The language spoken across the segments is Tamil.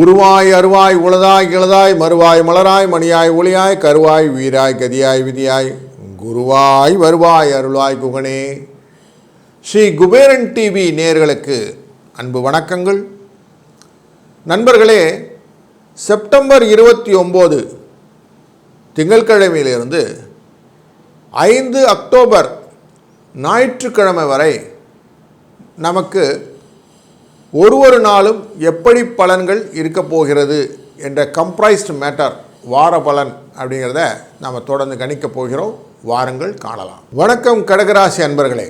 உருவாய் அருவாய் உளதாய் இளதாய் மறுவாய் மலராய் மணியாய் ஒளியாய் கருவாய் வீராய் கதியாய் விதியாய் குருவாய் வருவாய் அருளாய் குகனே. ஸ்ரீ குபேரன் டிவி நேர்களுக்கு அன்பு வணக்கங்கள். நண்பர்களே செப்டம்பர் இருபத்தி ஒம்பது திங்கட்கிழமையிலிருந்து ஐந்து அக்டோபர் ஞாயிற்றுக்கிழமை வரை நமக்கு ஒரு ஒரு நாளும் எப்படி பலன்கள் இருக்க போகிறது என்ற கம்ப்ரைஸ்டு மேட்டர் வார பலன் அப்படிங்கிறத நாம் தொடர்ந்து கணிக்கப் போகிறோம். வாரங்கள் காணலாம். வணக்கம் கடகராசி அன்பர்களே.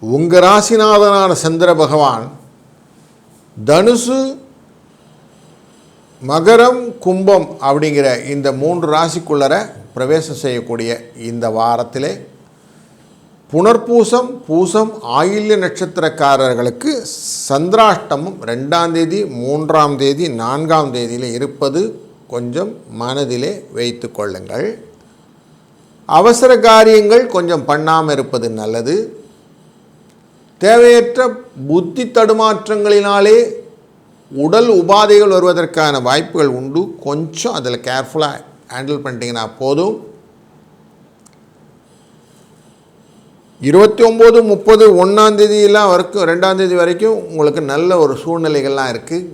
உங்கள் ராசிநாதனான சந்திர பகவான் தனுசு மகரம் கும்பம் அப்படிங்கிற இந்த மூன்று ராசிக்குள்ளர பிரவேசம் செய்யக்கூடிய இந்த வாரத்திலே புனர்பூசம் பூசம் ஆயில்ய நட்சத்திரக்காரர்களுக்கு சந்திராஷ்டமம் ரெண்டாம் தேதி மூன்றாம் தேதி நான்காம் தேதியில் இருப்பது கொஞ்சம் மனதிலே வைத்து கொள்ளுங்கள். அவசர காரியங்கள் கொஞ்சம் பண்ணாமல் இருப்பது நல்லது. தேவையற்ற புத்தி தடுமாற்றங்களினாலே உடல் உபாதைகள் வருவதற்கான வாய்ப்புகள் உண்டு. கொஞ்சம் அதில் கேர்ஃபுல்லாக ஹேண்டில் பண்ணிட்டீங்கன்னா போதும். இருபத்தி ஒம்பது முப்பது ஒன்றாந்தேதியெல்லாம் வரைக்கும் ரெண்டாந்தேதி வரைக்கும் உங்களுக்கு நல்ல ஒரு சூழ்நிலைகள்லாம் இருக்குது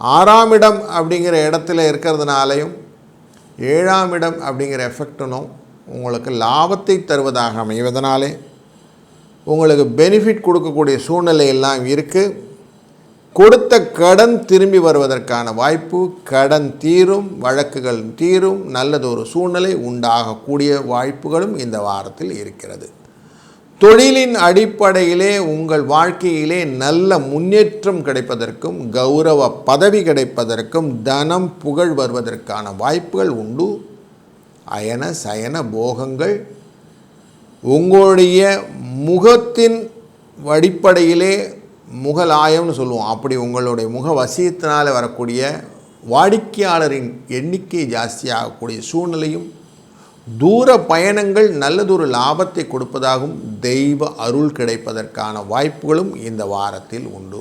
ஆறாம் இடம் அப்படிங்கிற இடத்துல இருக்கிறதுனாலையும் ஏழாம் இடம் அப்படிங்கிற எஃபெக்டனும் உங்களுக்கு லாபத்தை தருவதாக அமைவதனாலே உங்களுக்கு பெனிஃபிட் கொடுக்கக்கூடிய சூழ்நிலை எல்லாம் இருக்குது கொடுத்த கடன் திரும்பி வருவதற்கான வாய்ப்பு கடன் தீரும் வழக்குகள் தீரும் நல்லது ஒரு சூழ்நிலை உண்டாகக்கூடிய வாய்ப்புகளும் இந்த வாரத்தில் இருக்கிறது. தொழிலின் அடிப்படையிலே உங்கள் வாழ்க்கையிலே நல்ல முன்னேற்றம் கிடைப்பதற்கும் கௌரவ பதவி கிடைப்பதற்கும் தனம் புகழ் வருவதற்கான வாய்ப்புகள் உண்டு. அயன சயன போகங்கள். உங்களுடைய முகத்தின் அடிப்படையிலே முகலாயம்னு சொல்லுவோம். அப்படி உங்களுடைய முக வசியத்தினால் வரக்கூடிய வாடிக்கையாளரின் எண்ணிக்கை ஜாஸ்தியாகக்கூடிய சூழ்நிலையும் தூர பயணங்கள் நல்லதொரு லாபத்தை கொடுப்பதாகவும் தெய்வ அருள் கிடைப்பதற்கான வாய்ப்புகளும் இந்த வாரத்தில் உண்டு.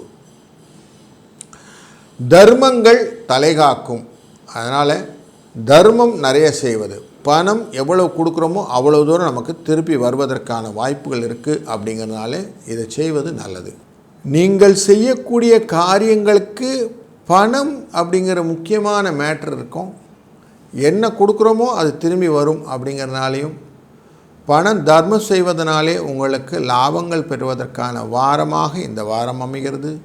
தர்மங்கள் தலைகாக்கும். அதனால் தர்மம் நிறைய செய்வது. பணம் எவ்வளோ கொடுக்குறோமோ அவ்வளோ தூரம் நமக்கு திருப்பி வருவதற்கான வாய்ப்புகள் இருக்குது அப்படிங்கிறதுனால இதை செய்வது நல்லது. நீங்கள் செய்யக்கூடிய காரியங்களுக்கு பணம் அப்படிங்கிற முக்கியமான மேட்ரு இருக்கும். என்ன கொடுக்குறோமோ அது திரும்பி வரும் அப்படிங்கிறனாலையும் பணம் தர்மம் செய்வதனாலே உங்களுக்கு லாபங்கள் பெறுவதற்கான வாரமாக இந்த வாரம் அமைகிறது.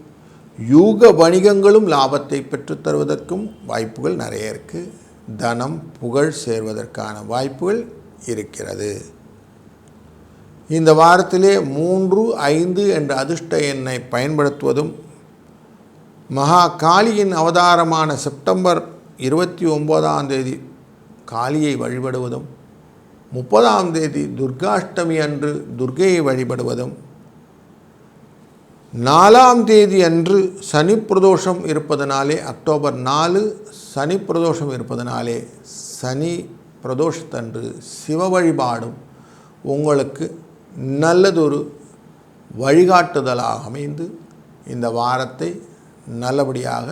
யூக வணிகங்களும் லாபத்தை பெற்றுத் தருவதற்கும் வாய்ப்புகள் நிறைய இருக்குது தனம் புகழ் சேர்வதற்கான வாய்ப்புகள் இருக்கிறது. இந்த வாரத்திலே மூன்று ஐந்து என்ற அதிர்ஷ்ட எண்ணை பயன்படுத்துவதும் மகா காளியின் அவதாரமான செப்டம்பர் இருபத்தி ஒம்போதாம் தேதி காளியை வழிபடுவதும் முப்பதாம் தேதி துர்காஷ்டமி அன்று துர்கையை வழிபடுவதும் நாலாம் தேதி அன்று சனி பிரதோஷம் இருப்பதனாலே அக்டோபர் நாலு சனி பிரதோஷம் இருப்பதனாலே சனி பிரதோஷத்தன்று சிவ வழிபாடும் உங்களுக்கு நல்லதொரு வழிகாட்டுதலாக அமைந்து இந்த வாரத்தை நல்லபடியாக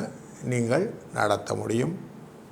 நீங்கள் நடத்த முடியும்.